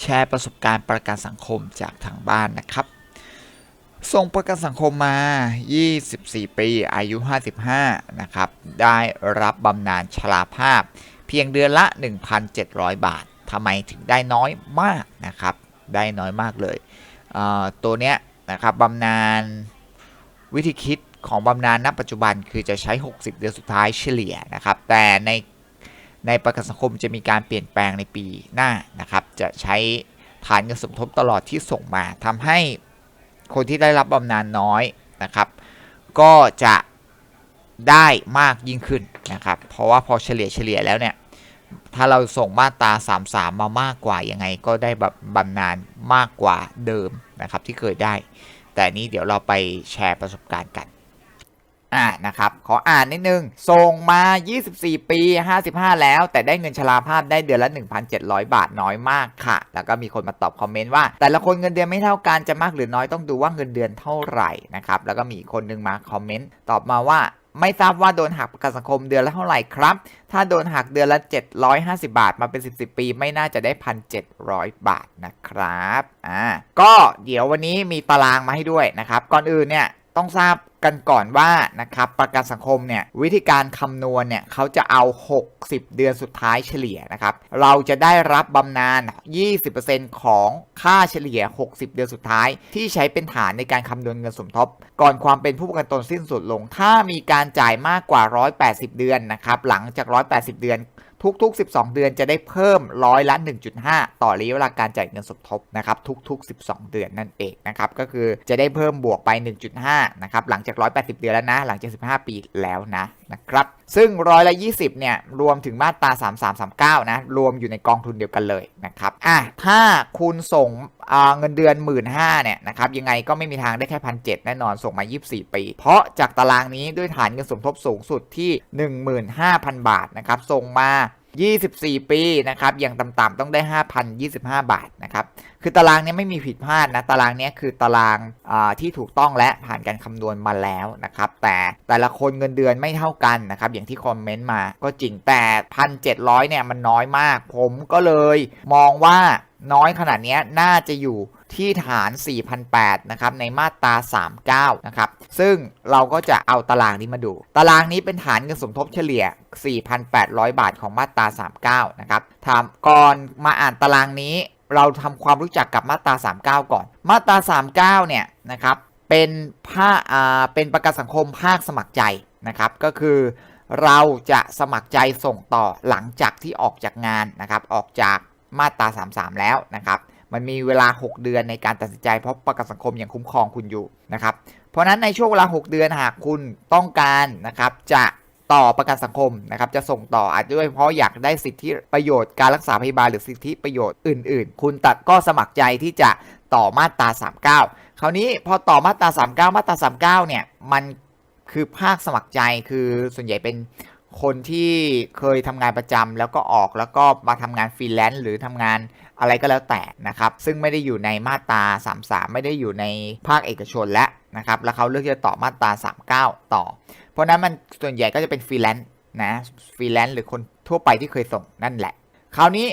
แชร์ประสบการณ์ประกันสังคมจากทางบ้านนะครับ ส่งประกันสังคมมา 24 ปี อายุ 55 นะครับ ได้รับบำนาญชราภาพ เพียงเดือนละ 1,700 บาททำไมถึงได้น้อยมากนะครับ ได้น้อยมากเลยเอ่อตัวเนี้ยนะครับบำนาญวิธีคิดของบำนาญณปัจจุบันคือจะใช้ 60 เดือนสุดท้ายเฉลี่ยนะครับ แต่ใน ในประกันสังคมจะมีการเปลี่ยนแปลงในปีหน้านะครับ จะใช้ฐานเงินสมทบตลอดที่ส่งมาทำให้คนที่ได้รับบำนาญน้อยนะครับ ก็จะได้มากยิ่งขึ้นนะครับ เพราะว่าพอเฉลี่ยเฉลี่ยแล้วเนี่ย ถ้าเราส่งมาตรา33 มามากกว่ายังไงก็ได้แบบบำนาญมากกว่าเดิมนะครับที่เคยได้ แต่นี้เดี๋ยวเราไปแชร์ประสบการณ์กัน อ่านะครับ ขออ่านนิดนึง ส่งมา 24 ปี 55 แล้ว แต่ได้เงินชราภาพได้เดือนละ 1,700 บาทน้อยมากค่ะ แล้วก็มีคนมาตอบคอมเมนต์ว่า แต่ละคนเงินเดือนไม่เท่ากัน จะมากหรือน้อยต้องดูว่าเงินเดือนเท่าไหร่นะครับ แล้วก็มีคนนึงมาคอมเมนต์ตอบมาว่าไม่ทราบว่าโดนหักประกันสังคมเดือนละเท่าไหร่ครับ ถ้าโดนหักเดือนละ 750 บาท มาเป็น 10 10 ปี ไม่น่าจะได้ 1,700 บาทนะครับ อ่า ก็เดี๋ยววันนี้มีตารางมาให้ด้วยนะครับ ก่อนอื่นเนี่ยต้องทราบ กันก่อนว่านะครับประกันสังคมเนี่ยวิธีการคำนวณเนี่ยเขาจะเอา 60 เดือนสุดท้ายเฉลี่ยนะครับเราจะได้รับบำนาญ 20%ของค่าเฉลี่ย 60 เดือนสุดท้าย ที่ใช้เป็นฐานในการคำนวณเงินสมทบ ก่อนความเป็นผู้ประกันตนสิ้นสุดลง ถ้ามีการจ่ายมากกว่า 180 เดือนนะครับหลังจาก 180 เดือน ทุก ๆ 12 เดือนจะได้เพิ่มร้อยละ 1.5 ต่อระยะเวลาการจ่ายเงินสมทบนะครับทุก ๆ 12 เดือนนั่นเองนะครับก็คือจะได้เพิ่มบวกไป 1.5 นะครับหลังจาก 180 เดือนแล้วนะ หลังจาก 15 ปีแล้วนะ นะครับ ซึ่งร้อยละ20 เนี่ย รวมถึงมาตรา 3339 นะ รวมอยู่ในกองทุนเดียวกันเลยนะครับอะถ้าคุณส่งเงินเดือน 1 5ื่นเนี่ยนะครับยังไงก็ไม่มีทางได้แค่พันเแน่นอนส่งมา 24 ปี เพราะจากตารางนี้ด้วยฐานเงินสมทบสูงสุดที่ 15,000 บาทนะครับส่งมา 24 ปีนะครับอย่างต่ำๆต้องได้ 5,025 บาทนะครับคือตารางนี้ไม่มีผิดพลาดนะตารางนี้คือตารางที่ถูกต้องและผ่านการคำนวณมาแล้วนะครับแต่แต่ละคนเงินเดือนไม่เท่ากันนะครับอย่างที่คอมเมนต์มาก็จริงแต่1,700เนี่ยมันน้อยมาก ผมก็เลยมองว่าน้อยขนาดนี้น่าจะอยู่ ที่ฐาน4,008นะครับในมาตรา 39นะครับซึ่งเราก็จะเอาตารางนี้มาดู ตารางนี้เป็นฐานเงินสมทบเฉลี่ย 4,800 บาทของมาตรา 39นะครับถามก่อนมาอ่านตารางนี้ เราทำความรู้จักกับมาตรา 39 ก่อน มาตรา 39เนี่ยนะครับเป็นภาอ่าเป็นประกันสังคมภาคสมัครใจนะครับก็คือเราจะสมัครใจส่งต่อหลังจากที่ออกจากงานนะครับออกจากมาตรา 33 แล้วนะครับ มันมีเวลา 6 เดือนในการตัดสินใจเพราะประกันสังคมยังคุ้มครองคุณอยู่นะครับ เพราะนั้นในช่วงเวลา 6 เดือนหากคุณต้องการนะครับจะต่อประกันสังคมนะครับจะส่งต่ออาจจะด้วยเพราะอยากได้สิทธิประโยชน์การรักษาพยาบาลหรือสิทธิประโยชน์อื่น ๆ คุณตัดก็สมัครใจที่จะต่อมาตรา 39 คราวนี้พอต่อมาตรา 39 มาตรา 39 เนี่ยมันคือภาคสมัครใจคือส่วนใหญ่เป็น คนที่เคยทำงานประจำแล้วก็ออกแล้วก็มาทำงานฟรีแลนซ์หรือทำงานอะไรก็แล้วแต่นะครับ ซึ่งไม่ได้อยู่ในมาตรา 33 ไม่ได้อยู่ในภาคเอกชนแล้วนะครับ แล้วเขาเลือกจะต่อมาตรา 39 ต่อ เพราะนั้นมันส่วนใหญ่ก็จะเป็นฟรีแลนซ์นะฟรีแลนซ์หรือคนทั่วไปที่เคยส่งนั่นแหละ คราวนี้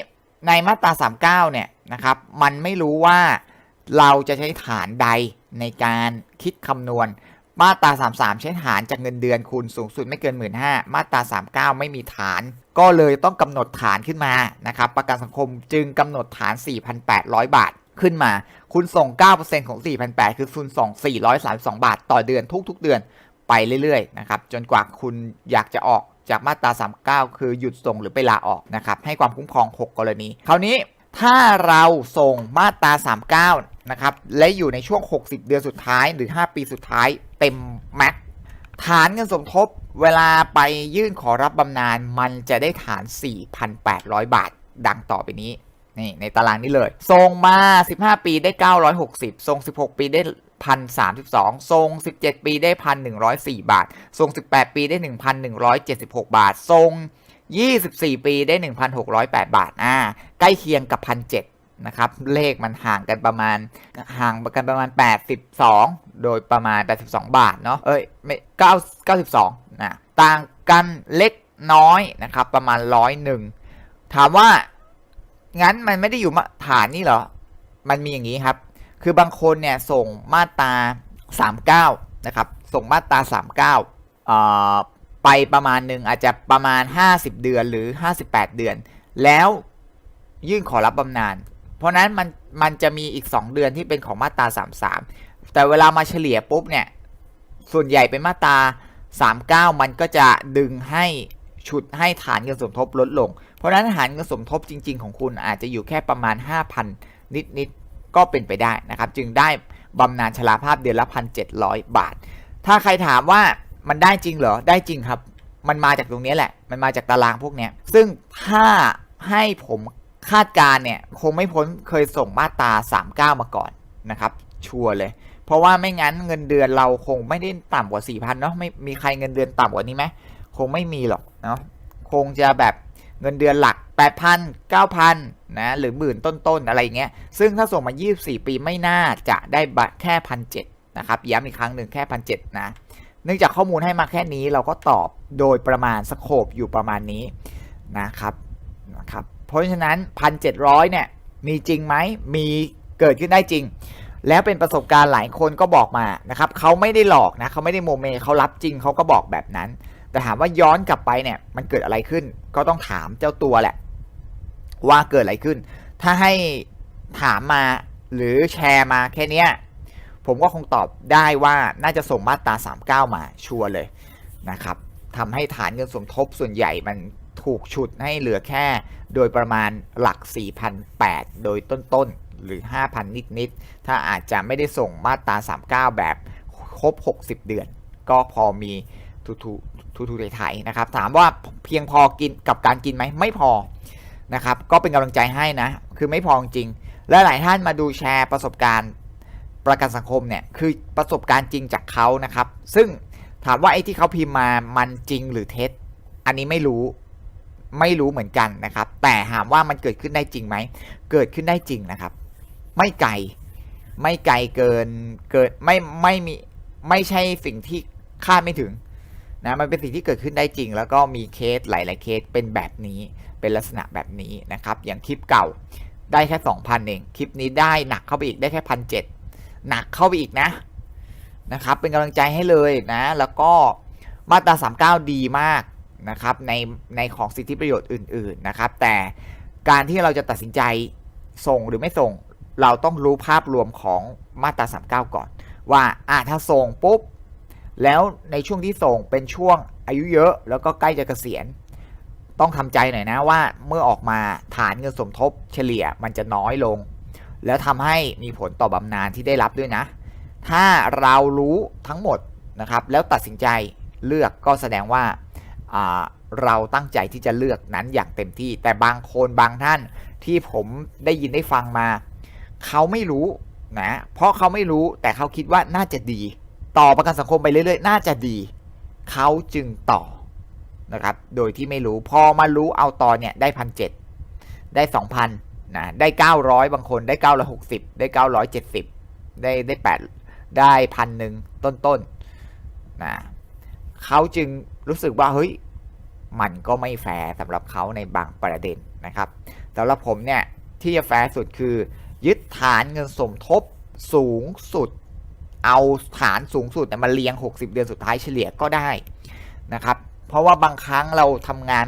ในมาตรา 39 เนี่ยนะครับ มันไม่รู้ว่าเราจะใช้ฐานใดในการคิดคำนวณ มาตรา 33 ใช้ฐานจากเงินเดือนคุณสูงสุดไม่เกิน 1 5ื่นมาตรา 39 ไม่มีฐาน ก็เลยต้องกำหนดฐานขึ้นมานะครับประกันสังคมจึงกำหนดฐาน 4,800 บาทขึ้นมา คุณส่ง 9%ของ 4,800 คือคุณส่ง 432 บาท ต่อเดือนทุกๆเดือนไปเรื่อยๆนะครับจนกว่าคุณอยากจะออกจากมาตรา 39 คือหยุดส่งหรือไปลาออกนะครับให้ความคุ้มครอง 6 กรณี คราวนี้ถ้าเราส่งมาตรา 39 นะครับ และอยู่ในช่วง 60 เดือนสุดท้ายหรือ 5 ปีสุดท้าย เต็มแม็กฐานเงินสมทบเวลาไปยื่นขอรับบำนาญมันจะได้ฐาน 4,800 บาท ดังต่อไปนี้นี่ในตารางนี้เลย ทรงมา 15 ปีได้ 960 ทรง 16 ปีได้พันสามสิบสองทรงสิบเจ็ดปีได้พันหนึ่งร้อยสี่บาท ทรงสิบแปดปีได้หนึ่งพันหนึ่งร้อยเจ็ดสิบหกบาท ทรงยี่สิบสี่ปีได้หนึ่งพันหกร้อยแปดบาท อ่า ใกล้เคียงกับพันเจ็ดนะครับ เลขมันห่างกันประมาณห่างกันประมาณแปดสิบสอง โดยประมาณ 82 บาทเนาะเอ้ยไม่9 92นะต่างกันเล็กน้อยนะครับ ประมาณร้อยหนึ่งถามว่างั้นมันไม่ได้อยู่มาฐานนี่เหรอ มันมีอย่างนี้ครับ คือบางคนเนี่ยส่งมาตรา39นะครับ ส่งมาตรา39เอ่อไปประมาณหนึ่งอาจจะประมาณ 50 เดือนหรือ 58 เดือน แล้วยื่นขอรับบำนาญเพราะนั้นมันมันจะมีอีก 2 เดือนที่เป็นของมาตรา33 แต่เวลามาเฉลี่ยปุ๊บเนี่ย ส่วนใหญ่เป็นมาตรา 39 มันก็จะดึงให้ชุดให้ฐานเงินสมทบลดลง เพราะนั้นฐานเงินสมทบจริง ๆ ของคุณอาจจะอยู่แค่ประมาณ 5,000 นิด ๆ ก็เป็นไปได้นะครับ จึงได้บำนาญชราภาพเดือนละ1,700 บาท ถ้าใครถามว่ามันได้จริงเหรอ ได้จริงครับ มันมาจากตรงนี้แหละ มันมาจากตารางพวกนี้ซึ่งถ้าให้ผมคาดการณ์เนี่ย คงไม่พ้นเคยส่งมาตรา 39 มาก่อนนะครับ ชัวร์เลย เพราะว่าไม่งั้นเงินเดือนเราคงไม่ได้ต่ำกว่า4,000เนาะไม่มีใครเงินเดือนต่ำกว่านี้ไหมคงไม่มีหรอกเนาะคงจะแบบเงินเดือนหลัก 8,000 9,000นะหรือหมื่นต้นๆอะไรเงี้ยซึ่งถ้าส่งมา 24 ปีไม่น่าจะได้บัตแค่พันเนะครับย้ำอีกครั้งหนึ่งแค่พันเนะเนื่องจากข้อมูลให้มาแค่นี้เราก็ตอบโดยประมาณสโคบอยู่ประมาณนี้นะครับนะครับเพราะฉะนั้น 1,700เนี่ยมีจริงไหมมีเกิดขึ้นได้จริง แล้วเป็นประสบการณ์หลายคนก็บอกมานะครับเขาไม่ได้หลอกนะเขาไม่ได้โมเมเขารับจริงเขาก็บอกแบบนั้น แต่ถามว่าย้อนกลับไปเนี่ยมันเกิดอะไรขึ้น ก็ต้องถามเจ้าตัวแหละ ว่าเกิดอะไรขึ้น ถ้าให้ถามมาหรือแชร์มาแค่เนี้ยผมก็คงตอบได้ว่าน่าจะส่งมาตรา 39 มาชัวร์เลยนะครับทำให้ฐานเงินสมทบส่วนใหญ่มันถูกฉุดให้เหลือแค่โดยประมาณหลัก4,800โดยต้นๆ หรือ 5,000 นิด ๆ ถ้าอาจจะไม่ได้ส่งมาตรา 39 แบบครบ 60 เดือน ก็พอมีทุทุทุทุไทยนะครับ ถามว่าเพียงพอกินกับการกินไหมไม่พอนะครับ ก็เป็นกำลังใจให้นะ คือไม่พอจริง และหลายท่านมาดูแชร์ประสบการณ์ประกันสังคมเนี่ย คือประสบการณ์จริงจากเขานะครับ ซึ่งถามว่าไอ้ที่เขาพิมพ์มามันจริงหรือเท็จ อันนี้ไม่รู้ไม่รู้เหมือนกันนะครับ แต่ถามว่ามันเกิดขึ้นได้จริงไหม เกิดขึ้นได้จริงนะครับ ไม่ไกล ไม่ไกลเกินเกิดไม่ไม่มีไม่ใช่สิ่งที่คาดไม่ถึงนะมันเป็นสิ่งที่เกิดขึ้นได้จริง แล้วก็มีเคสหลายๆเคสเป็นแบบนี้เป็นลักษณะแบบนี้นะครับ อย่างคลิปเก่าได้แค่ 2,000 เอง คลิปนี้ได้หนักเข้าไปอีกได้แค่พันเหนักเข้าไปอีกนะนะครับ เป็นกำลังใจให้เลยนะ แล้วก็มาตรา 39 ดีมากนะครับในในของสิทธิประโยชน์อื่น ๆนะครับ แต่การที่เราจะตัดสินใจส่งหรือไม่ส่ง เราต้องรู้ภาพรวมของมาตรา 39 ก่อน ว่าอ่าถ้าส่งปุ๊บ แล้วในช่วงที่ส่งเป็นช่วงอายุเยอะ แล้วก็ใกล้จะเกษียณ ต้องทำใจหน่อยนะว่าเมื่อออกมาฐานเงินสมทบเฉลี่ยมันจะน้อยลง แล้วทำให้มีผลต่อบำนาญที่ได้รับด้วยนะ ถ้าเรารู้ทั้งหมดนะครับ แล้วตัดสินใจเลือกก็แสดงว่าเราตั้งใจที่จะเลือกนั้นอย่างเต็มที่ แต่บางคนบางท่านที่ผมได้ยินได้ฟังมา เขาไม่รู้นะ เพราะเขาไม่รู้แต่เขาคิดว่าน่าจะดี ต่อประกันสังคมไปเรื่อยๆ น่าจะดี เขาจึงต่อนะครับ โดยที่ไม่รู้ พอมารู้เอาต่อเนี่ยได้พันเจ็ดได้สองพันนะได้เก้าร้อยบางคนได้เก้าร้อยหกสิบได้เก้าร้อยเจ็ดสิบได้ได้แปดได้พันหนึ่งต้นๆนะเขาจึงรู้สึกว่าเฮ้ยมันก็ไม่แฟร์สำหรับเขาในบางประเด็นนะครับสำหรับผมเนี่ยที่จะแฟร์สุดคือ ยึดฐานเงินสมทบสูงสุด เอาฐานสูงสุดมาเลี้ยง 60 เดือนสุดท้ายเฉลี่ยก็ได้นะครับ เพราะว่าบางครั้งเราทำงาน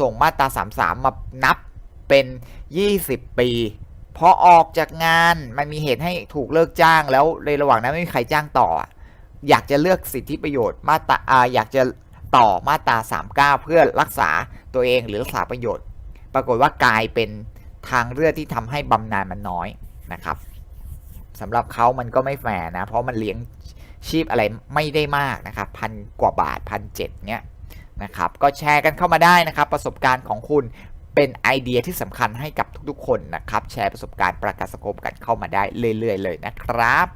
ส่งมาตรา 33 มานับเป็น 20 ปีพอออกจากงานมันมีเหตุให้ถูกเลิกจ้างแล้วในระหว่างนั้นไม่มีใครจ้างต่อ อยากจะเลือกสิทธิประโยชน์มาตราอาอยากจะต่อมาตรา 39 เพื่อรักษาตัวเองหรือรักษาประโยชน์ ปรากฏว่ากลายเป็น ทางเลือกที่ทำให้บำนาญมันน้อยนะครับสำหรับเขามันก็ไม่แฟร์นะ เพราะมันเลี้ยงชีพอะไรไม่ได้มากนะครับพันกว่าบาทพันเจ็ดเนี้ยนะครับ ก็แชร์กันเข้ามาได้นะครับ ประสบการณ์ของคุณเป็นไอเดียที่สำคัญให้กับทุกๆคนนะครับ แชร์ประสบการณ์ประกาศสังคมกันเข้ามาได้เรื่อยๆเลยนะครับ